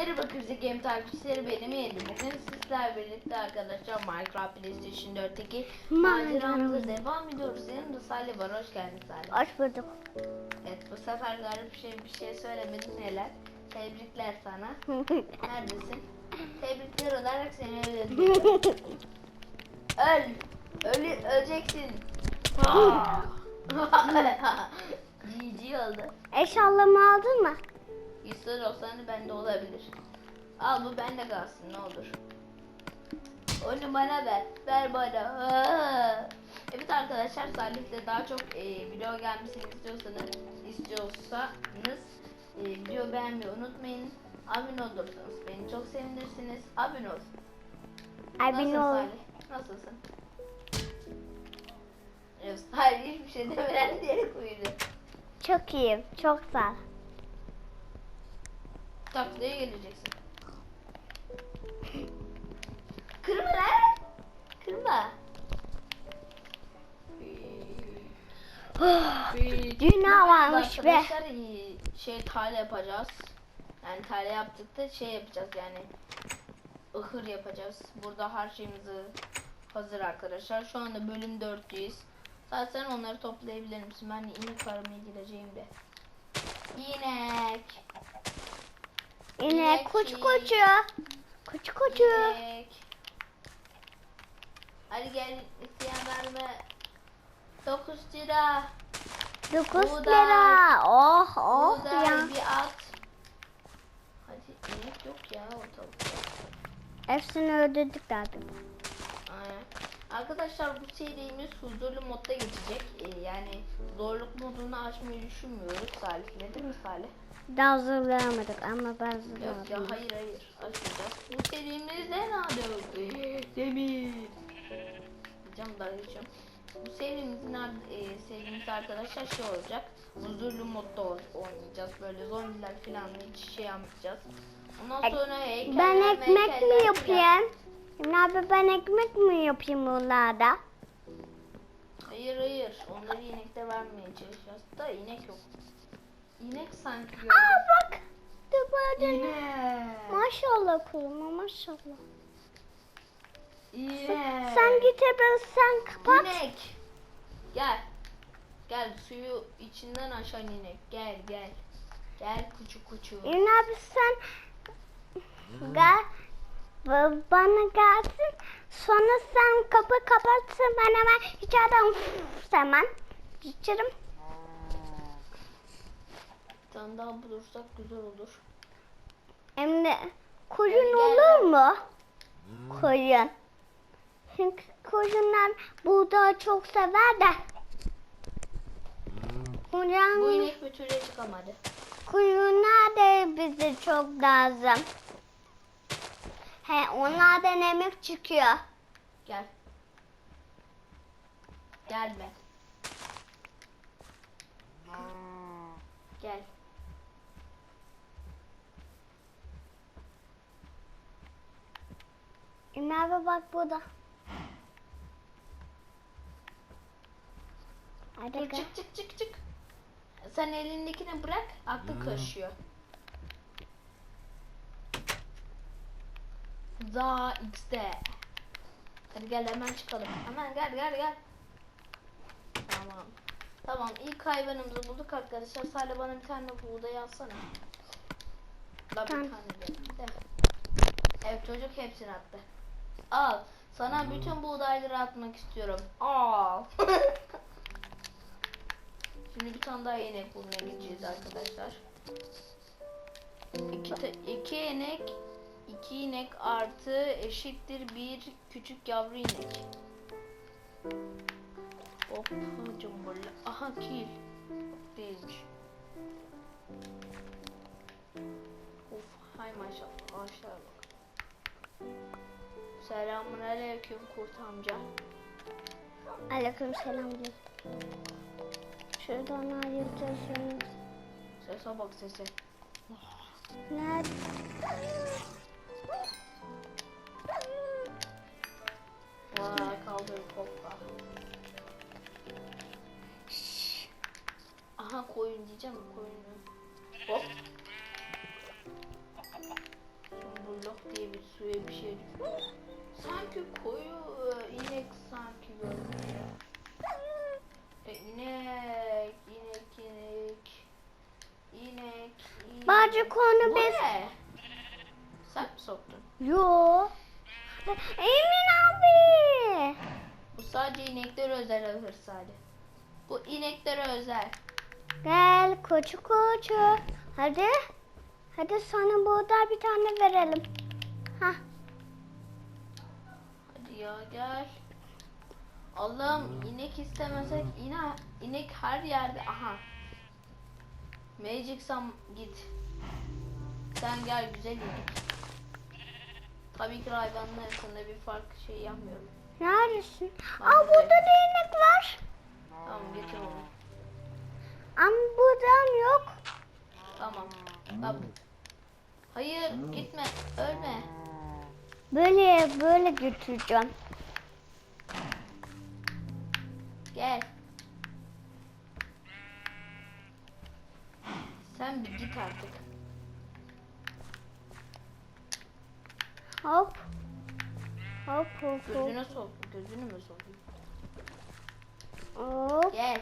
Merhaba Kırcı Game takipçileri benim yedim. Bugün sizlerle birlikte arkadaşlar Minecraft PlayStation 4'teki maceramıza devam ediyoruz. Yanımda Salih var. Hoş geldin Salih. Hoş bulduk. Evet bu sefer garip bir şey bir şey söylemedin neler. Tebrikler sana. Neredesin? Tebrikler olarak seni öldürdüm. Öl. Ölü, öleceksin. GG oldu. Eşyalarımı aldın mı? İster olsan bende olabilir. Al bu bende kalsın ne olur. Onu bana ver. Ver bana. Aa! Evet arkadaşlar Salih'le daha çok e, video gelmesini istiyorsanız istiyorsanız e, video beğenmeyi unutmayın. Abone olursanız beni çok sevinirsiniz. Abone ol. Nasılsın beni ol. Salih? Nasılsın? Evet, Salih hiçbir şey demeden diyerek uyudu. Çok iyiyim. Çok sağ ol. Taklaya geleceksin. Kırma lan. Kırma. Dünya varmış be. Şey tale yapacağız. Yani tale yaptık da şey yapacağız yani. ıhır yapacağız. Burada her şeyimizi hazır arkadaşlar. Şu anda bölüm 4'teyiz. Zaten onları toplayabilir misin? Ben inek aramaya gireceğim de. İnek. Yine İnek kuçu. Kuç kuçu. İnek. Hadi gel isteyen var mı? 9 lira. 9 Buğday. lira. Oh oh Buğday ya. bir at. Hadi inek yok ya ortalıkta. Hepsini öldürdük zaten. Aynen. Arkadaşlar bu serimiz huzurlu modda geçecek. Ee, yani zorluk modunu açmayı düşünmüyoruz Salih'le değil mi Salih? Daha hazırlayamadık ama ben Yok ya hayır hayır açmayacağız. Bu serimizde ne yapıyoruz? Demir. Diyeceğim geçeceğim. Bu serimizin ar- e, serimiz arkadaşlar şey olacak. Huzurlu modda ol- oynayacağız. Böyle zombiler falan hiç şey yapmayacağız. Ondan sonra heykeller, Ben ekmek meykeller mi filan. yapayım? Ne abi ben ekmek mi yapayım bunlarda? Hayır hayır. Onları inekte vermeye çalışacağız. Da inek yok. İnek sanki gördüm. Aa bak. İnek. Maşallah kuluma maşallah. İnek. Sen git ben sen kapat. İnek. Gel. Gel suyu içinden aşan inek. Gel gel. Gel kuçu kuçu. Ürün abi sen gel ba- bana gelsin. Sonra sen kapı kapatsın. Ben hemen içeriden hemen içerim. Tane daha bulursak güzel olur. Hem de koyun gel, olur mu? Koyun. Çünkü koyunlar buğdayı çok sever de. Bu Koyun, inek bir türlü çıkamadı. koyunlar da bize çok lazım. He onlardan emek çıkıyor. Gel. Gelme. Gel. Merhaba bak burada. Hadi Dur çık çık çık çık. Sen elindekini bırak. Aklı karışıyor. Za X'de. Hadi gel hemen çıkalım. Hemen gel gel gel. Tamam. Tamam ilk hayvanımızı bulduk arkadaşlar. Sadece bana bir tane buğday alsana. La bir Tamam. tane de. Evet çocuk hepsini attı. Al. Sana bütün buğdayları atmak istiyorum. Al. Şimdi bir tane daha inek bulmaya gideceğiz arkadaşlar. İki, iki inek, iki inek artı eşittir bir küçük yavru inek. Hop cumburlu. Aha kil. Değilmiş. Selamun aleyküm kurt amca. Aleyküm selam. Şuradan ayıracağız. Sese bak sese. Nerede? Vay kaldır kopka. Aha koyun diyeceğim koyunu. Hop. Değil. Sanki koyu e, inek sanki görünüyor. E, inek, inek, inek. İnek, inek. Bence konu Bu biz... ne? Sen mi soktun? Yo. Emin abi. Bu sadece ineklere özel ahır sadece. Bu ineklere özel. Gel koçu koçu. Hadi. Hadi sana burada bir tane verelim. Hah. Hadi ya gel. Allah'ım inek istemesek ine, inek her yerde. Aha. Magic Sam git. Sen gel güzel inek. Tabii ki hayvanlar arasında bir fark şey yapmıyorum. Neredesin? Ben Aa burada da inek var. Tamam getir onu. Ama buradan yok. Tamam. Bak. Hayır gitme ölme. Böyle böyle götüreceğim. Gel. Sen bir git artık. Hop. Hop hop hop. Gözüne sok. Gözünü mü sokayım? Hop Gel.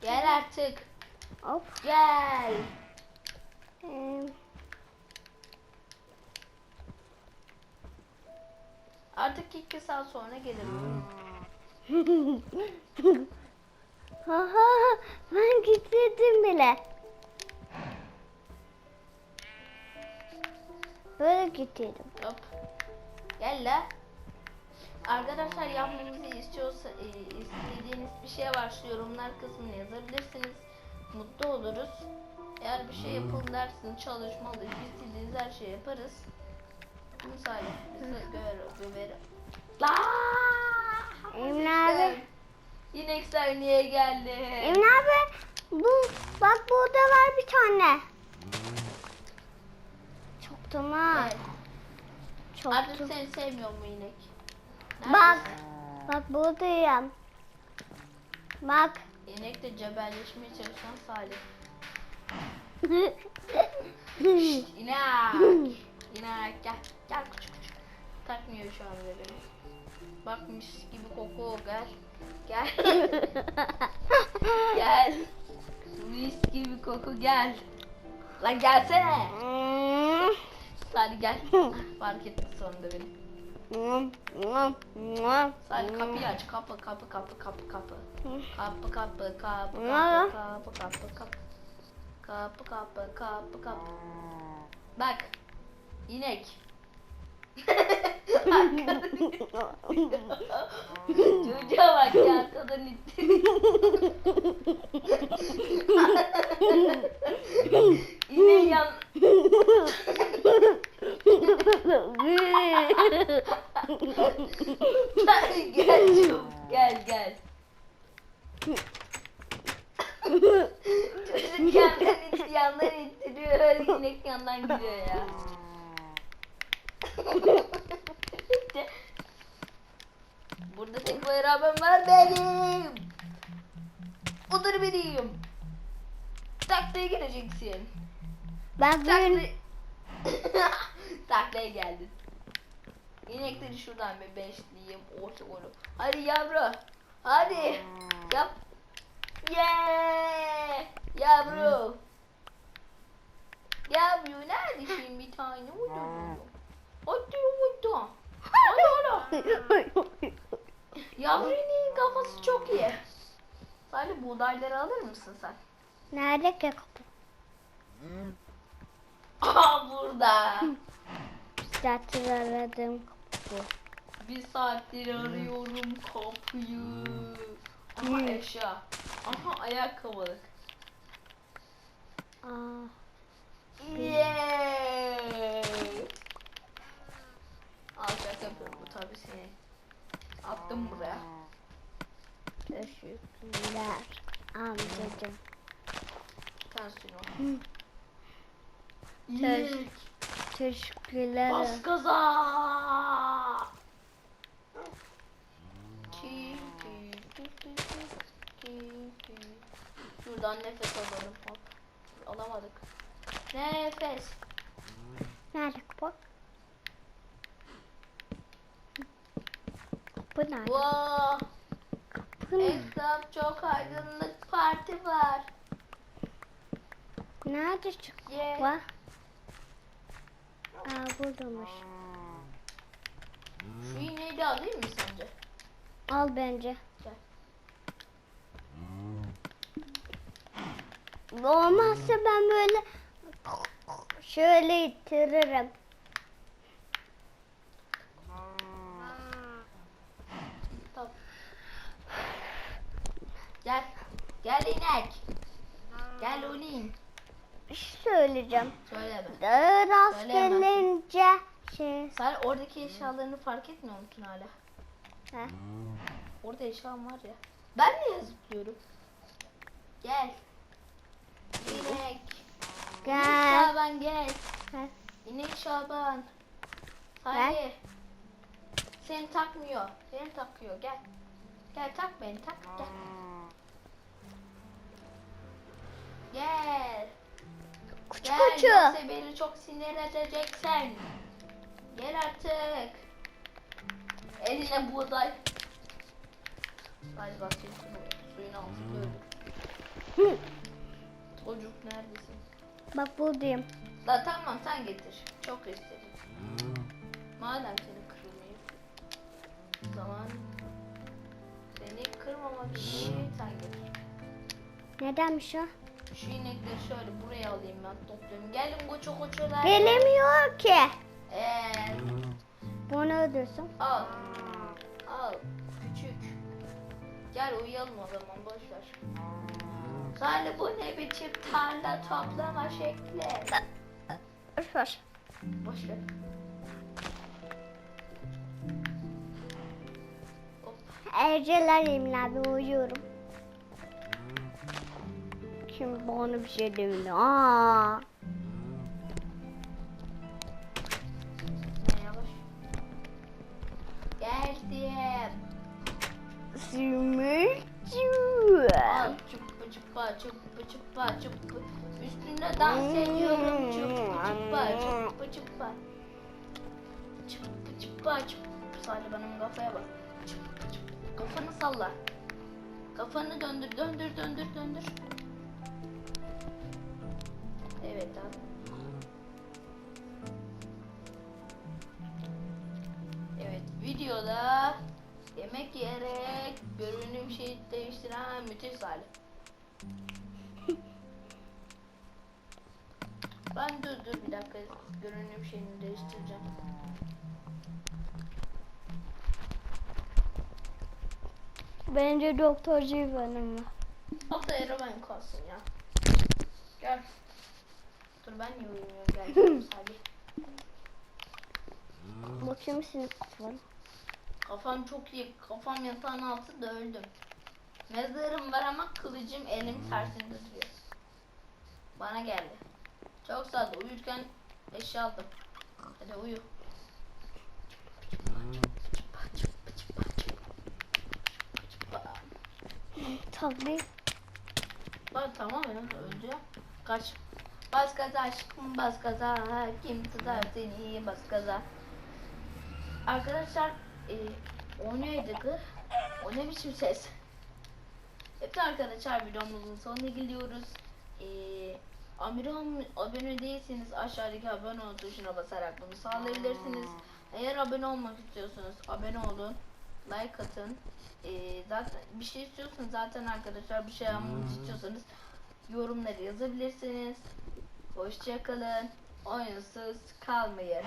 Gel artık. hop. Gel. Ee, Artık iki saat sonra gelirim. Haha ben getirdim bile. Böyle getirdim. Hop. Gel la. Arkadaşlar yapmamızı istiyorsa e, istediğiniz bir şey varsa yorumlar kısmına yazabilirsiniz. Mutlu oluruz. Eğer bir şey yapın dersiniz çalışmalı. İstediğiniz her şeyi yaparız. Misal bize göver göver. La! Emin abi. İnekler niye geldi? Emin abi bu bak burada var bir tane. Çok tamam. Gel. Çok Artık seni sevmiyor mu inek? Bak. Neredesin? Bak buradayım. Bak. İnek de cebelleşmeye çalışan Salih. İnek. İnek gel. Gel küçük küçük. Takmıyor şu an beni. Bak mis gibi koku gel. Gel. gel. Mis gibi koku gel. Lan gelsene. Salih gel. Fark etti sonunda beni. Salih kapıyı aç. Kapı kapı kapı kapı kapı. Kapı kapı kapı kapı kapı kapı kapı. Kapı kapı kapı kapı. Bak. İnek. Çocuğa bak ya kadın İneği yan... gel çabuk gel gel. Çocuk yandan it, yandan ittiriyor. İnek yandan gidiyor ya. Burada tek bayramım var benim. Odur benim. Taklaya gireceksin. Takla... bugün Taklaya geldin. İnekleri şuradan bir beşleyeyim. Orta golü. Hadi yavru. Hadi. Yap. Yeah. Yavru. Yavru neredesin bir tane? Hadi hadi. Hadi hadi. Hadi hadi. Yavru ineğin kafası çok iyi. Salih buğdayları alır mısın sen? Nerede ki kapı? Aha burada. Zaten aradım kapı. Bir saattir arıyorum kapıyı. Hmm. eşya. Aha ayakkabılık. Aa, Yeah. Al şaka yapıyorum bu tabi seni. Attım buraya. teşekkürler o. Hı. Yeah. Teşekkürler. Bas gaza. Şuradan nefes alalım. Hop. Alamadık. Nefes. Nerede kapı? Kapı nerede? Wow. Kapı nerede? Etraf çok aydınlık parti var. Nerede çıktı? Yeah. Var. Aa buradaymış. Şu iğneyi de alayım mı sence? Al bence. Gel. Olmazsa ben böyle şöyle ittiririm. Tamam. Gel. Gel inek. Gel olayım. Bir şey söyleyeceğim. Söyleme. Daha rast gelince şey. Sen oradaki eşyalarını fark etmiyor musun hala? He. Orada eşyam var ya. Ben niye zıplıyorum? Gel. İnek. Gel. Şaban gel. He. İnek Şaban. Salih. Seni takmıyor. Seni takıyor. Gel. Gel tak beni tak. Gel. Gel. Kuçu Gel. kuçu. Yoksa beni çok sinir edeceksin. Gel artık. Eline buğday. Hadi bak şimdi su- Çocuk neredesin? Bak buradayım. La tamam sen getir. Çok istedim. Madem seni kırmayayım. O zaman seni kırmamak için sen getir. Nedenmiş o? Şu inekleri şöyle buraya alayım ben topluyorum. Gelin koçu koçular. Gelemiyor ki. Eee Bunu öldürsün. al. Al. Küçük. Gel uyuyalım o zaman boş ver. Salih bu ne biçim tarla toplama şekli. Boş ver. Boş ver. Hop. Erceleriyim abi uyuyorum. Şimdi bana bir şey demiyor. Aa. Geldim. Sümükçü. Çupa çupa çupa. Üstünde dans ediyorum çupa çupa çupa çupa. Çupa çupa çupa. Sadece benim kafaya bak. Çupa çupa. Kafanı salla. Kafanı döndür döndür döndür döndür. Evet abi. Evet videoda yemek yiyerek görünüm şey değiştiren müthiş Salih. Dur bir dakika görünüm şeyini değiştireceğim. Bence doktorcu benim mi? Hatta Eromen kalsın ya. Gel. Dur ben niye uyumuyorum gel Salih. Bakayım senin kafan. Kafam çok iyi. Kafam yatağın altında öldüm. Mezarım var ama kılıcım elim tersinde duruyor. Bana geldi. Çok ol. Uyurken eşya aldım. Hadi uyu. Tabii. Bak tamam ya öldü. Kaç. Bas gaza aşkım bas gaza. Kim tutar seni bas gaza. Arkadaşlar e, o neydi kız? O ne biçim ses? Evet arkadaşlar videomuzun sonuna geliyoruz. E, Amiram abone değilseniz aşağıdaki abone ol tuşuna basarak bunu sağlayabilirsiniz. Eğer abone olmak istiyorsanız abone olun. Like atın. E, zaten bir şey istiyorsanız zaten arkadaşlar bir şey yapmamı istiyorsanız yorumları yazabilirsiniz. Hoşçakalın. Oyunsuz kalmayın.